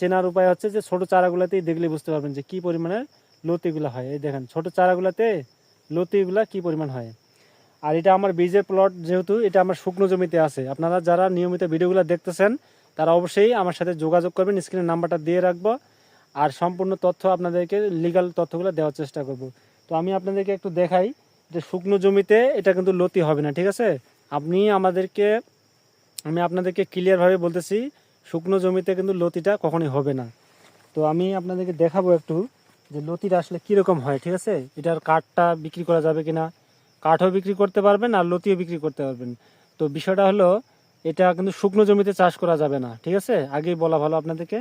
চেনার উপায় হচ্ছে যে ছোট চারাগুলাতেই দেখলে বুঝতে পারবেন যে কি পরিমাণের লতিগুলো হয়। এই দেখেন, ছোট চারাগুলাতে লতিগুলা কি পরিমাণ হয়। আর এটা আমার বীজের প্লট যেহেতু, এটা আমার শুকনো জমিতে আছে। আপনারা যারা নিয়মিত ভিডিওগুলো দেখতেছেন, তারা অবশ্যই আমার সাথে যোগাযোগ করবেন স্ক্রিনের নাম্বারটা দিয়ে রাখব। আর সম্পূর্ণ তথ্য আপনাদেরকে লিগাল তথ্যগুলো দেওয়ার চেষ্টা করব। তো আমি আপনাদেরকে একটু দেখাই যে শুকনো জমিতে এটা কিন্তু লতি হবে না, ঠিক আছে? আপনি আমাদেরকে, আমি আপনাদেরকে ক্লিয়ারভাবে বলতেছি শুকনো জমিতে কিন্তু লতিটা কখনোই হবে না। তো আমি আপনাদেরকে দেখাবো একটু যে লতিটা আসলে কীরকম হয়, ঠিক আছে? এটার কাঠটা বিক্রি করা যাবে কি না কাঠও বিক্রি করতে পারবেন আর লতিও বিক্রি করতে পারবেন। তো বিষয়টা হলো, এটা কিন্তু শুকনো জমিতে চাষ করা যাবে না, ঠিক আছে? আগেই বলা ভালো আপনাদেরকে।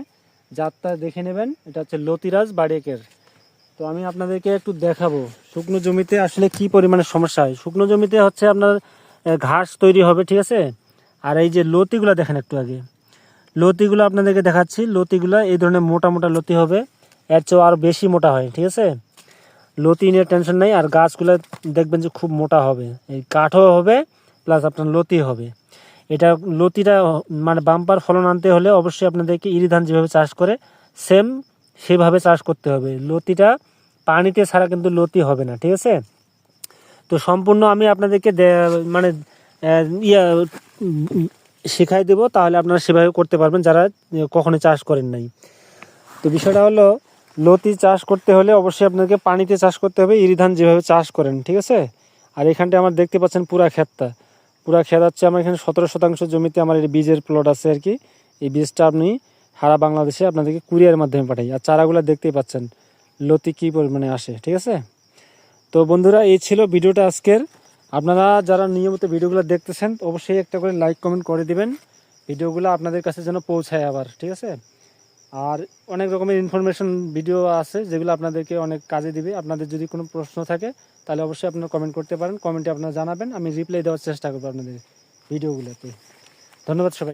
জাতটা দেখে নেবেন, এটা হচ্ছে লতিরাজ বাড়িয়েকের। তো আমি আপনাদেরকে একটু দেখাবো, শুকনো জমিতে আসলে কি পরিমাণে সমস্যা হয়? শুকনো জমিতে হচ্ছে আপনার ঘাস তৈরি হবে, ঠিক আছে? আর এই যে লতিগুলো দেখেন একটু আগে। লতিগুলো আপনাদেরকে দেখাচ্ছি। লতিগুলো এই ধরনের মোটা মোটা লতি হবে। এর চেয়েও আরও বেশি মোটা হয়, ঠিক আছে? লতি নিয়ে টেনশন নেই। আর গাছগুলো দেখবেন যে খুব মোটা হবে। এই কাঠও হবে প্লাস আপনার লতি হবে। এটা লতিটা মানে বাম্পার ফলন আনতে হলে অবশ্যই আপনাদেরকে ইরি ধান যেভাবে চাষ করে সেম সেভাবে চাষ করতে হবে। লতিটা পানিতে ছাড়া কিন্তু লতি হবে না, ঠিক আছে? তো সম্পূর্ণ আমি আপনাদেরকে মানে ইয়া শেখাই দেবো, তাহলে আপনারা সেভাবে করতে পারবেন, যারা কখনো চাষ করেন নাই। তো বিষয়টা হলো, লতি চাষ করতে হলে অবশ্যই আপনাকে পানিতে চাষ করতে হবে ইরি ধান যেভাবে চাষ করেন, ঠিক আছে? আর এখানটা আমার দেখতে পাচ্ছেন পুরা ক্ষেতটা। পুরা ক্ষেত হচ্ছে আমার এখানে সতেরো শতাংশ জমিতে আমার এই বীজের প্লট আছে আর কি। এই বীজটা আপনি সারা বাংলাদেশে আপনাদেরকে কুরিয়ার মাধ্যমে পাঠাই। আর চারাগুলো দেখতেই পাচ্ছেন, লতি কী পরিমাণে আসে, ঠিক আছে? তো বন্ধুরা, এই ছিল ভিডিওটা আজকের। আপনারা যারা নিয়মিত ভিডিওগুলো দেখতেছেন, অবশ্যই একটা করে লাইক কমেন্ট করে দিবেন। ভিডিওগুলো আপনাদের কাছে যেন পৌঁছায় আবার, ঠিক আছে? আর অনেক রকমের ইনফরমেশন ভিডিও আছে, যেগুলো আপনাদেরকে অনেক কাজে দিবে। আপনাদের যদি কোনো প্রশ্ন থাকে, তাহলে অবশ্যই আপনারা কমেন্ট করতে পারেন। কমেন্টে আপনারা জানাবেন, আমি রিপ্লাই দেওয়ার চেষ্টা করব আপনাদের ভিডিওগুলোতে। ধন্যবাদ সবাই।